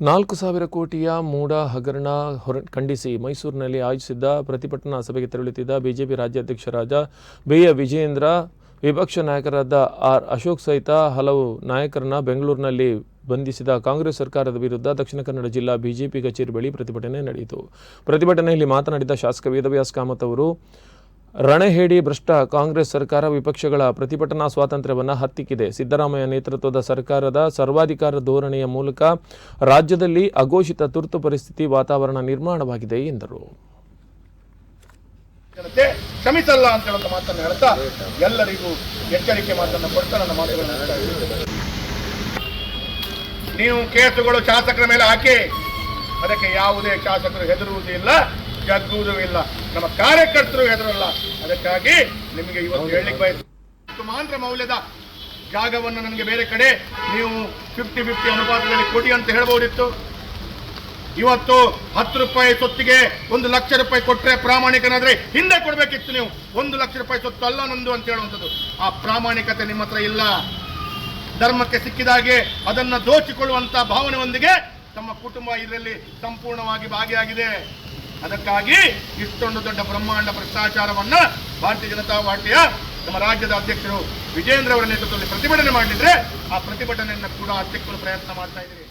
ನಾಲ್ಕು ಸಾವಿರ ಕೋಟಿಯ ಮೂಡ ಹಗರಣ ಹೊರ, ಖಂಡಿಸಿ ಮೈಸೂರಿನಲ್ಲಿ ಆಯೋಜಿಸಿದ್ದ ಪ್ರತಿಭಟನಾ ಸಭೆಗೆ ತೆರಳುತ್ತಿದ್ದ ಬಿಜೆಪಿ ರಾಜ್ಯಾಧ್ಯಕ್ಷರಾದ ಬಿಎ ವಿಜಯೇಂದ್ರ, ವಿಪಕ್ಷ ನಾಯಕರಾದ ಆರ್ ಅಶೋಕ್ ಸಹಿತ ಹಲವು ನಾಯಕರನ್ನ ಬೆಂಗಳೂರಿನಲ್ಲಿ ಬಂಧಿಸಿದ ಕಾಂಗ್ರೆಸ್ ಸರ್ಕಾರದ ವಿರುದ್ಧ ದಕ್ಷಿಣ ಕನ್ನಡ ಜಿಲ್ಲಾ ಬಿಜೆಪಿ ಕಚೇರಿ ಬಳಿ ಪ್ರತಿಭಟನೆ ನಡೆಯಿತು. ಪ್ರತಿಭಟನೆಯಲ್ಲಿ ಮಾತನಾಡಿದ ಶಾಸಕ ವೇದವ್ಯಾಸ್ ಕಾಮತ್ ಅವರು ರಣಹೇಡಿ ಭ್ರಷ್ಟ ಕಾಂಗ್ರೆಸ್ ಸರ್ಕಾರ ವಿಪಕ್ಷಗಳ ಪ್ರತಿಭಟನಾ ಸ್ವಾತಂತ್ರ್ಯವನ್ನು ಹತ್ತಿಕ್ಕಿದೆ. ಸಿದ್ದರಾಮಯ್ಯ ನೇತೃತ್ವದ ಸರ್ಕಾರದ ಸರ್ವಾಧಿಕಾರ ಧೋರಣೆಯ ಮೂಲಕ ರಾಜ್ಯದಲ್ಲಿ ಅಘೋಷಿತ ತುರ್ತು ಪರಿಸ್ಥಿತಿ ವಾತಾವರಣ ನಿರ್ಮಾಣವಾಗಿದೆ ಎಂದರು. ಕ್ಷಮಿಸಲ್ಲ ಅಂತ ಮಾತನ್ನು ಹೇಳ್ತಾ ಎಲ್ಲರಿಗೂ ಎಚ್ಚರಿಕೆ ಮಾತನ್ನು ಕೊಡ್ತಾ ನನ್ನ ಮಾತುಗಳನ್ನು. ನೀವು ಕೇಸುಗಳು ಶಾಸಕರ ಮೇಲೆ ಹಾಕಿ, ಅದಕ್ಕೆ ಯಾವುದೇ ಶಾಸಕರು ಹೆದರುವುದಿಲ್ಲ. ಜಗ್ಗುವುದೂ ಇಲ್ಲ. ನಮ್ಮ ಕಾರ್ಯಕರ್ತರು ಹೆದರಲ್ಲ. ಅದಕ್ಕಾಗಿ ನಿಮಗೆ ಇವತ್ತು ಹೇಳಲಿಕ್ಕೆ ಬಯಸ್ತು ಮಾತ್ರ ಮೌಲ್ಯದ ಜಾಗವನ್ನು ನನಗೆ ಬೇರೆ ಕಡೆ ನೀವು ಫಿಫ್ಟಿ ಫಿಫ್ಟಿ ಅನುಪಾತದಲ್ಲಿ ಕೊಡಿ ಅಂತ ಹೇಳಬಹುದಿತ್ತು. ಇವತ್ತು ಹತ್ತು ರೂಪಾಯಿ ಸೊತ್ತಿಗೆ ಒಂದು ಲಕ್ಷ ರೂಪಾಯಿ ಕೊಟ್ಟರೆ ಪ್ರಾಮಾಣಿಕನಾದ್ರೆ ಹಿಂದೆ ಕೊಡಬೇಕಿತ್ತು ನೀವು. ಒಂದು ಲಕ್ಷ ರೂಪಾಯಿ ಸೊತ್ತು ಅಲ್ಲ ನಂದು ಅಂತ ಹೇಳುವಂಥದ್ದು. ಆ ಪ್ರಾಮಾಣಿಕತೆ ನಿಮ್ಮ ಹತ್ರ ಇಲ್ಲ. ಧರ್ಮಕ್ಕೆ ಸಿಕ್ಕಿದಾಗೆ ಅದನ್ನ ದೋಚಿಕೊಳ್ಳುವಂತ ಭಾವನೆಯೊಂದಿಗೆ ತಮ್ಮ ಕುಟುಂಬ ಇದರಲ್ಲಿ ಸಂಪೂರ್ಣವಾಗಿ ಭಾಗಿಯಾಗಿದೆ. ಅದಕ್ಕಾಗಿ ಇಷ್ಟೊಂದು ದೊಡ್ಡ ಬ್ರಹ್ಮಾಂಡ ಭ್ರಷ್ಟಾಚಾರವನ್ನ ಭಾರತೀಯ ಜನತಾ ಪಾರ್ಟಿಯ ನಮ್ಮ ರಾಜ್ಯದ ಅಧ್ಯಕ್ಷರು ವಿಜೇಂದ್ರ ಅವರ ನೇತೃತ್ವದಲ್ಲಿ ಪ್ರತಿಭಟನೆ ಮಾಡಿದ್ರೆ ಆ ಪ್ರತಿಭಟನೆಯನ್ನು ಕೂಡ ಹತ್ತಿಕ್ಕಲು ಪ್ರಯತ್ನ ಮಾಡ್ತಾ ಇದ್ದೀರಿ.